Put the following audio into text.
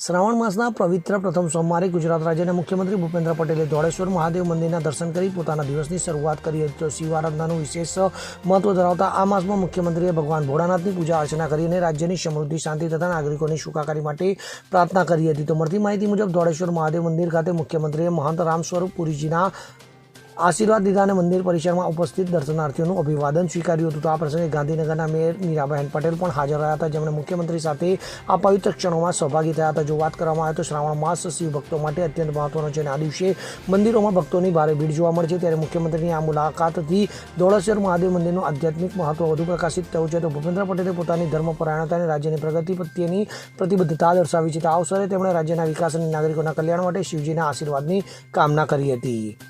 શ્રાવણ માસના પવિત્ર પ્રથમ સોમવારે ગુજરાત રાજ્યના મુખ્યમંત્રી ભૂપેન્દ્ર પટેલે ધોળેશ્વર મહાદેવ મંદિરના દર્શન કરી પોતાના દિવસની શરૂઆત કરી હતી. શિવ આરાધનાનું વિશેષ મહત્વ ધરાવતા આ માસમાં મુખ્યમંત્રીએ ભગવાન ભોળાનાથની પૂજા અર્ચના કરી અને રાજ્યની સમૃદ્ધિ, શાંતિ તથા નાગરિકોની સુખાકારી માટે પ્રાર્થના કરી હતી. તો મળતી માહિતી મુજબ ધોળેશ્વર મહાદેવ મંદિર ખાતે મુખ્યમંત્રીએ મહંત રામ સ્વરૂપ પુરીજીના આશીર્વાદ લીધા અને મંદિર પરિસરમાં ઉપસ્થિત દર્શનાર્થીઓનું અભિવાદન સ્વીકાર્યું હતું. તો આ પ્રસંગે ગાંધીનગરના મેયર મીરાબહેન પટેલ પણ હાજર રહ્યા હતા, જેમણે મુખ્યમંત્રી સાથે આ પવિત્ર ક્ષણોમાં સહભાગી થયા હતા. જો વાત કરવામાં આવે તો શ્રાવણ માસ શિવ ભક્તો માટે અત્યંત મહત્વનો છે અને આ દિવસે મંદિરોમાં ભક્તોની ભારે ભીડ જોવા મળે છે. ત્યારે મુખ્યમંત્રીની આ મુલાકાતથી દોળેશ્વર મહાદેવ મંદિરનું આધ્યાત્મિક મહત્વ વધુ પ્રકાશિત થયું છે. તો ભૂપેન્દ્ર પટેલે પોતાની ધર્મપરાયણતા અને રાજ્યની પ્રગતિ પ્રત્યેની પ્રતિબદ્ધતા દર્શાવી છે. તો આ અવસરે તેમણે રાજ્યના વિકાસ અને નાગરિકોના કલ્યાણ માટે શિવજીના આશીર્વાદની કામના કરી હતી.